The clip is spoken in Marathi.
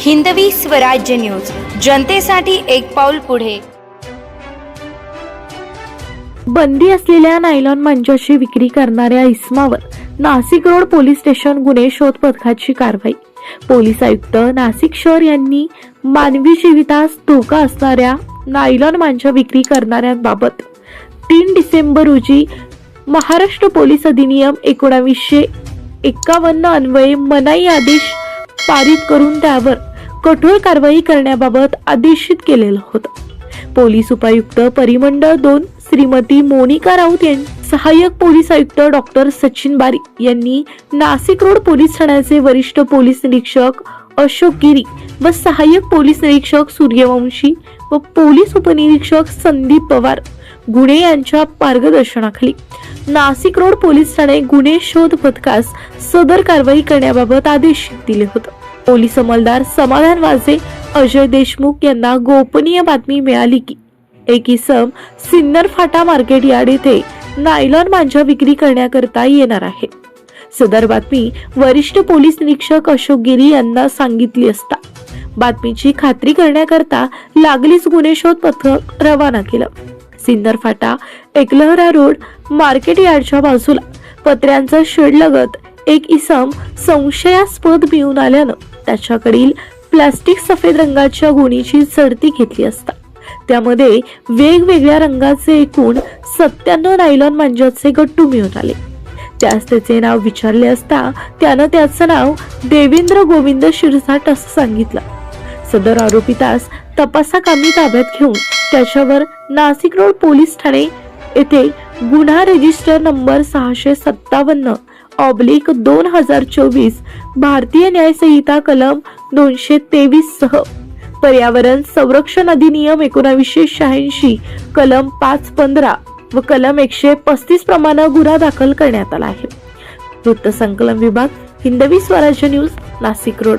हिंदवी स्वराज्य न्यूज. जनतेसाठी एक पाऊल पुढे. बंदी असलेल्या नायलॉन मंचाची विक्री करणाऱ्या इस्मावर नाशिक रोड पोलीस स्टेशन गुन्हे शोध पथकाची कारवाई. पोलीस आयुक्त नाशिक शहर यांनी मानवी जीवितास धोका असणाऱ्या नायलॉन मांजा विक्री करणाऱ्यांबाबत तीन डिसेंबर रोजी महाराष्ट्र पोलीस अधिनियम एकोणावीसशे एकावन्न अन्वये मनाई आदेश पारित करून त्यावर कठोर कारवाई करण्याबाबत आदेशित केलेलं होतं. पोलीस उपायुक्त परिमंडळ दोन श्रीमती मोनिका राऊत यांनी सहाय्यक पोलीस आयुक्त डॉक्टर सचिन बारी यांनी नाशिक रोड पोलीस ठाण्याचे वरिष्ठ पोलीस निरीक्षक अशोक गिरी व सहाय्यक पोलीस निरीक्षक सूर्यवंशी व पोलीस उपनिरीक्षक संदीप पवार गुणे यांच्या मार्गदर्शनाखाली. नाशिक रोड पोलीस ठाणे गुन्हे शोध पथकास सदर कारवाई करण्याबाबत आदेश दिले होते. पोलीस अंमलदार समाधान वाजे अजय देशमुख यांना गोपनीय बातमी मिळाली की एक इसम सिन्नर फाटा मार्केट यार्ड येथे नायलॉन मांजा विक्री करण्याकरता येणार आहे. सदर बातमी वरिष्ठ पोलीस निरीक्षक अशोक गिरी यांना सांगितली असता. बातमीची खात्री करण्याकरता लागलीच गुन्हे शोध पथक रवाना केलं. सिन्नर फाटा एकलहरा रोड मार्केट यार्डच्या बाजूला पत्र्यांचा शेड लगत एक इसम संशयास्पद मिळून आल्यानं त्याच्याकडील प्लास्टिक सफेद रंगाच्या गुणीची चढती घेतली असता. त्यामध्ये वेगवेगळ्या रंगाचे एकूण सत्त्याण्णव नायलॉन मांजाचे गट्टू मिळून आले. त्यास त्याचे नाव विचारले असता त्यानं त्याचं नाव देवेंद्र गोविंद शिरसाट असं सांगितलं. सदर आरोपितास तपासाकामी ताब्यात घेऊन त्याच्यावर नाशिक रोड पोलीस ठाणे येथे गुन्हा रजिस्टर नंबर सहाशे सत्तावन्न ऑब्लिक दोन हजार चोवीस भारतीय न्यायसंहिता कलम दोनशे तेवीस सह. पर्यावरण संरक्षण अधिनियम एकोणावीसशे शहाऐंशी कलम पाच पंधरा व कलम एकशे पस्तीस प्रमाणे गुन्हा दाखल करण्यात आला आहे. वृत्तसंकलन विभाग हिंदवी स्वराज्य न्यूज नाशिक रोड.